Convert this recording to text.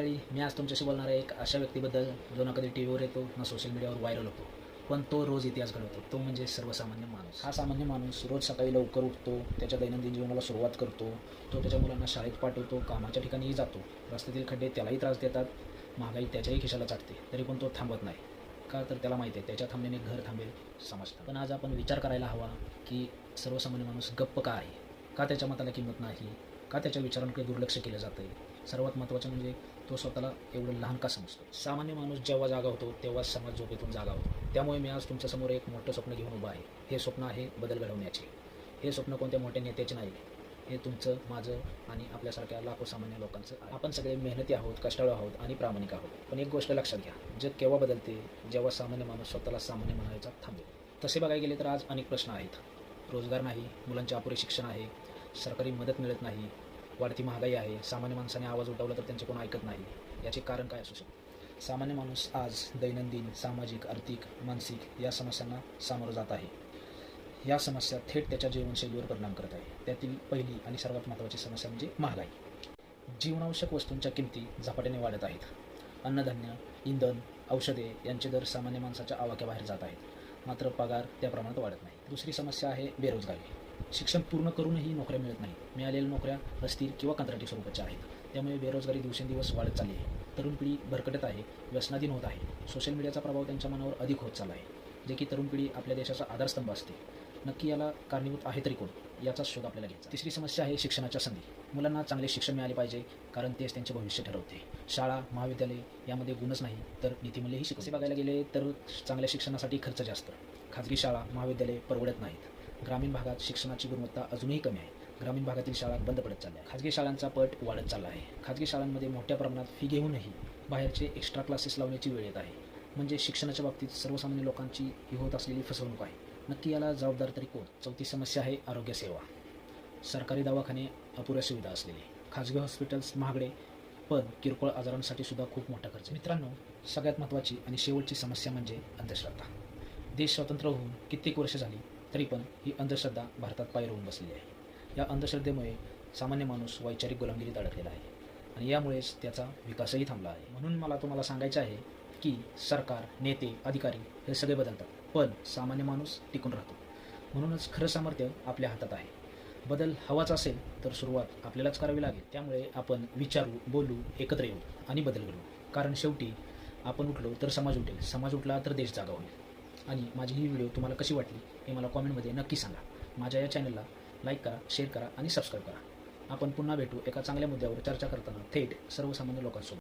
मंडळी मी आज तुमच्याशी बोलणार आहे एक अशा व्यक्तीबद्दल जो ना कधी टी व्हीवर येतो ना सोशल मीडियावर व्हायरल होतो. पण तो रोज इतिहास घडवतो. तो म्हणजे सर्वसामान्य माणूस. हा सामान्य माणूस रोज सकाळी लवकर उठतो त्याच्या दैनंदिन जीवनाला सुरुवात करतो तो त्याच्या मुलांना शाळेत पाठवतो कामाच्या ठिकाणीही जातो. रस्त्यातील खड्डे त्यालाही त्रास देतात महागाई त्याच्याही खिशाला चाटते तरी पण तो थांबत नाही. का तर त्याला माहिती आहे त्याच्या थांबण्याने घर थांबेल समजतं. पण आज आपण विचार करायला हवा की सर्वसामान्य माणूस गप्प का आहे? का त्याच्या मताला किंमत नाही? का त्याच्या विचारांकडे दुर्लक्ष केलं जातं सर्वात महत्त्वाचं म्हणजे तो स्वतःला एवढं लहान का समजतो? सामान्य माणूस जेव्हा जागा होतो तेव्हा समाज झोपेतून जागा होतो. त्यामुळे मी आज तुमच्यासमोर एक मोठं स्वप्न घेऊन उभा आहे. हे स्वप्न आहे बदल घडवण्याचे. हे स्वप्न कोणत्या मोठ्या नेत्याचे नाही. हे तुमचं माझं आणि आपल्यासारख्या लाखो सामान्य लोकांचं आपण सगळे मेहनती आहोत कष्टाळू आहोत आणि प्रामाणिक आहोत. पण एक गोष्ट लक्षात घ्या. जग केव्हा बदलते? जेव्हा सामान्य माणूस स्वतःला सामान्य म्हणायचा थांबेल. तसे बघायला गेले तर आज अनेक प्रश्न आहेत. रोजगार नाही मुलांचे अपुरे शिक्षण आहे सरकारी मदत मिळत नाही वाढती महागाई आहे सामान्य माणसाने आवाज उठवला तर त्यांचे कोण ऐकत नाही. याचे कारण काय असू शकते? सामान्य माणूस आज दैनंदिन सामाजिक आर्थिक मानसिक या समस्यांना सामोरं जात आहे. या समस्या थेट त्याच्या जीवनशैलीवर परिणाम करत आहे. त्यातील पहिली आणि सर्वात महत्त्वाची समस्या म्हणजे महागाई. जीवनावश्यक वस्तूंच्या किमती झपाट्याने वाढत आहेत. अन्नधान्य इंधन औषधे यांचे दर सामान्य माणसाच्या आवाक्याबाहेर जात आहेत. मात्र पगार त्या प्रमाणात वाढत नाही. दुसरी समस्या आहे बेरोजगारी. शिक्षण पूर्ण करूनही नोकऱ्या मिळत नाही. मिळालेल्या नोकऱ्या अस्थिर किंवा कंत्राटी स्वरूपाच्या आहेत. त्यामुळे बेरोजगारी दिवसेंदिवस वाढत चालली आहे. तरुण पिढी भरकटत आहे व्यसनाधीन होत आहे. सोशल मीडियाचा प्रभाव त्यांच्या मनावर अधिक होत चालला आहे. जे की तरुण पिढी आपल्या देशाचा आधारस्तंभ असते. नक्की याला कारणीभूत आहे तरी कोण? याचा शोध आपल्याला घ्यायचा तिसरी समस्या आहे शिक्षणाच्या संधी. मुलांना चांगले शिक्षण मिळाले पाहिजे कारण तेच त्यांचे भविष्य ठरवते. शाळा महाविद्यालय यामध्ये गुणच नाही तर नीतिमूल्यही शिकसे बघायला गेले तर चांगल्या शिक्षणासाठी खर्च जास्त. खाजगी शाळा महाविद्यालय परवडत नाहीत. ग्रामीण भागात शिक्षणाची गुणवत्ता अजूनही कमी आहे. ग्रामीण भागातील शाळा बंद पडत चालल्या खाजगी शाळांचा पट वाढत चालला आहे. खाजगी शाळांमध्ये मोठ्या प्रमाणात फी घेऊनही बाहेरचे एक्स्ट्रा क्लासेस लावण्याची वेळ येत आहे. म्हणजे शिक्षणाच्या बाबतीत सर्वसामान्य लोकांची ही होत असलेली फसवणूक आहे. नक्की याला जबाबदार तरी कोण? चौथी समस्या आहे आरोग्य सेवा. सरकारी दवाखाने अपुऱ्या सुविधा असलेले. खाजगी हॉस्पिटल्स महागडे पण किरकोळ आजारांसाठी सुद्धा खूप मोठा खर्च मित्रांनो सगळ्यात महत्त्वाची आणि शेवटची समस्या म्हणजे अंधश्रद्धा. देश स्वतंत्र होऊन कित्येक वर्ष झाली तरी पण ही अंधश्रद्धा भारतात पायरवून बसलेली आहे. या अंधश्रद्धेमुळे सामान्य माणूस वैचारिक गुलामगिरीत अडकलेला आहे. आणि यामुळेच त्याचा विकासही थांबला आहे. म्हणून मला तुम्हाला सांगायचं आहे की सरकार नेते अधिकारी हे सगळे बदलतात. पण सामान्य माणूस टिकून राहतो. म्हणूनच खरं सामर्थ्य आपल्या हातात आहे. बदल हवाच असेल तर सुरुवात आपल्यालाच करावी लागेल. त्यामुळे आपण विचारू बोलू एकत्र येऊ आणि बदल घडू कारण शेवटी आपण उठलो तर समाज उठेल. समाज उठला तर देश जागा होईल. आणि माझी ही व्हिडिओ तुम्हाला कशी वाटली हे मला कॉमेंटमध्ये नक्की सांगा. माझ्या या चॅनलला लाईक करा शेअर करा आणि सबस्क्राईब करा. आपण पुन्हा भेटू एका चांगल्या मुद्द्यावर चर्चा करताना थेट सर्वसामान्य लोकांसोबत.